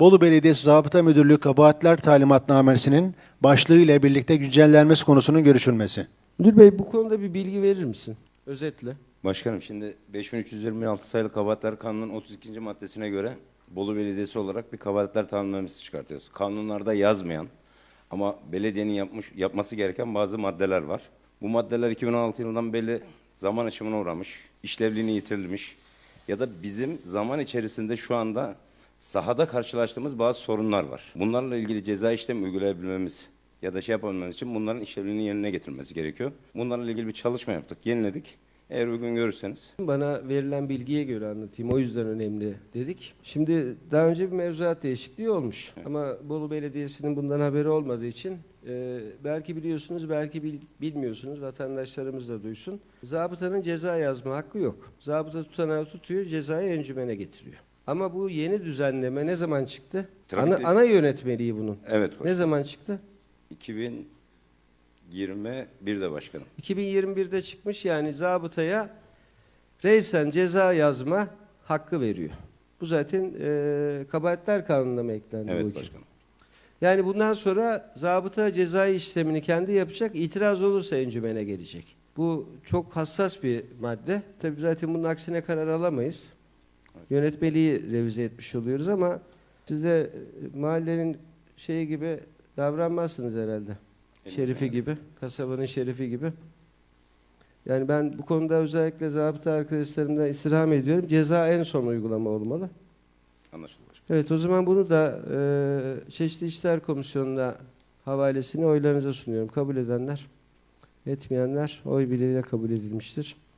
Bolu Belediyesi Zabıta Müdürlüğü Kabahatler Talimatnamesi'nin başlığı ile birlikte güncellenmesi konusunun görüşülmesi. Müdür Bey bu konuda bir bilgi verir misin? Özetle. Başkanım şimdi 5326 sayılı Kabahatler Kanunu'nun 32. maddesine göre Bolu Belediyesi olarak bir kabahatler tanımlaması çıkartıyoruz. Kanunlarda yazmayan ama belediyenin yapmış yapması gereken bazı maddeler var. Bu maddeler 2016 yılından beri zaman aşımına uğramış, işlevliğini yitirilmiş ya da bizim zaman içerisinde şu anda sahada karşılaştığımız bazı sorunlar var. Bunlarla ilgili ceza işlemi uygulayabilmemiz ya da şey yapabilmemiz için bunların işlevliğini yerine getirmesi gerekiyor. Bunlarla ilgili bir çalışma yaptık, yeniledik. Eğer uygun görürseniz Bana verilen bilgiye göre anlatayım. O yüzden önemli dedik. Şimdi daha önce bir mevzuat değişikliği olmuş. Ama Bolu Belediyesi'nin bundan haberi olmadığı için e, belki biliyorsunuz, belki bil- bilmiyorsunuz. Vatandaşlarımız da duysun. Zabıtanın ceza yazma hakkı yok. Zabıta tutanağı tutuyor, cezayı encümene getiriyor. Ama bu yeni düzenleme ne zaman çıktı? Ana, Trafikte- ana yönetmeliği bunun. Evet Ne başkanım. zaman çıktı? 2021'de başkanım. 2021'de çıkmış yani zabıtaya reisen ceza yazma hakkı veriyor. Bu zaten e, kabahatler kanununa mı eklendi bu Evet hüküm? başkanım. Yani bundan sonra zabıta cezai işlemini kendi yapacak, itiraz olursa encümene gelecek. Bu çok hassas bir madde. Tabii zaten bunun aksine karar alamayız. Yönetmeliği revize etmiş oluyoruz ama siz de e, mahallenin şeyi gibi davranmazsınız herhalde. Şerifi gibi, kasabanın şerifi gibi. Yani ben bu konuda özellikle zabıta arkadaşlarımdan istirham ediyorum. Ceza en son uygulama olmalı. Anlaşıldı başkanım. Evet o zaman bunu da e, Çeşitli İşler Komisyonu'na havalesini oylarınıza sunuyorum. Kabul edenler, etmeyenler oy birliğiyle kabul edilmiştir.